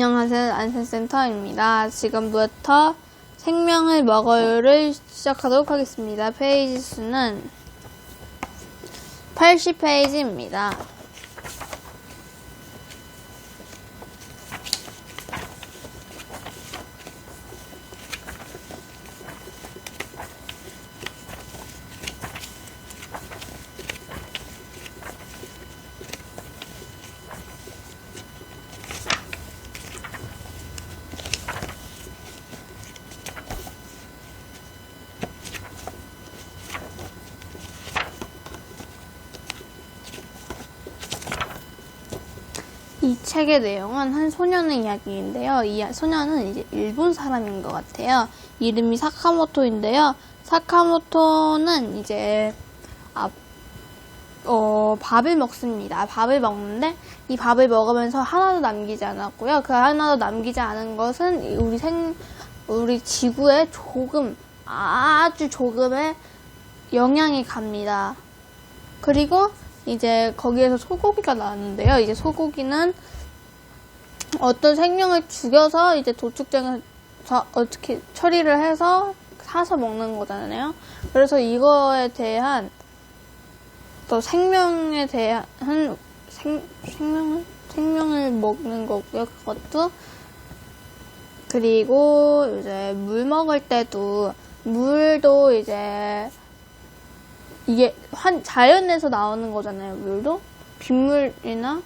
안센, 안센센터입니다. 지금부터 생명을 먹어요를 시작하도록 하겠습니다. 페이지 수는 80페이지입니다. 이 책의 내용은 한 소년의 이야기인데요. 이 소년은 이제 일본 사람인 것 같아요. 이름이 사카모토인데요. 사카모토는 이제 아, 어, 밥을 먹습니다. 밥을 먹는데 이 밥을 먹으면서 하나도 남기지 않았고요. 그 하나도 남기지 않은 것은 우리 생 우리 지구에 조금 아주 조금의 영향이 갑니다. 그리고 이제 거기에서 소고기가 나왔는데요. 이제 소고기는 어떤 생명을 죽여서 이제 도축장을 자- 어떻게 처리를 해서 사서 먹는 거잖아요. 그래서 이거에 대한 또 생명에 대한 생, 생명을 생명을 먹는 거고요. 그것도 그리고 이제 물 먹을 때도 물도 이제 이게 한 자연에서 나오는 거잖아요. 물도 빗물이나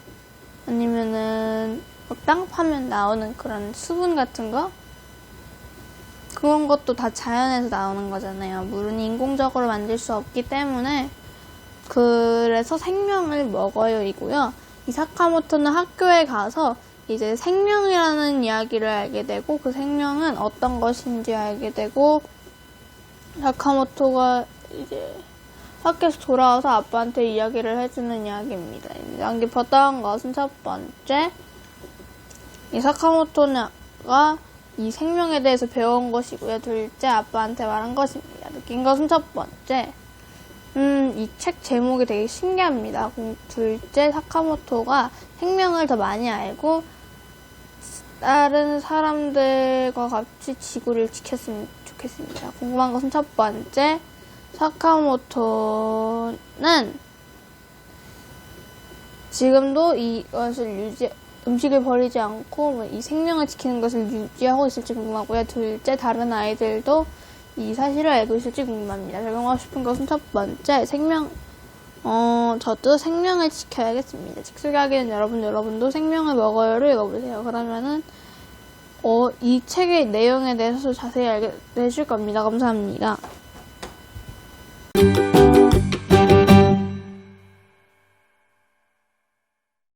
아니면은 뭐땅 파면 나오는 그런 수분 같은 거 그런 것도 다 자연에서 나오는 거잖아요. 물은 인공적으로 만들 수 없기 때문에 그래서 생명을 먹어요이고요. 이 사카모토는 학교에 가서 이제 생명이라는 이야기를 알게 되고 그 생명은 어떤 것인지 알게 되고 사카모토가 이제 학교에서 돌아와서 아빠한테 이야기를 해주는 이야기입니다. 인상 깊었던 것은 첫 번째, 이 사카모토가 이 생명에 대해서 배운 것이고요. 둘째, 아빠한테 말한 것입니다. 느낀 것은 첫 번째, 음, 이 책 제목이 되게 신기합니다. 공- 둘째, 사카모토가 생명을 더 많이 알고 다른 사람들과 같이 지구를 지켰으면 좋겠습니다. 궁금한 것은 첫 번째, 사카모토는 지금도 이것을 유지, 음식을 버리지 않고 뭐이 생명을 지키는 것을 유지하고 있을지 궁금하고요. 둘째, 다른 아이들도 이 사실을 알고 있을지 궁금합니다. 적용하고 싶은 것은 첫 번째, 생명, 어, 저도 생명을 지켜야겠습니다. 책 소개하기는 여러분, 여러분도 생명을 먹어요를 읽어보세요. 그러면은, 어, 이 책의 내용에 대해서 자세히 알게 되실 겁니다. 감사합니다.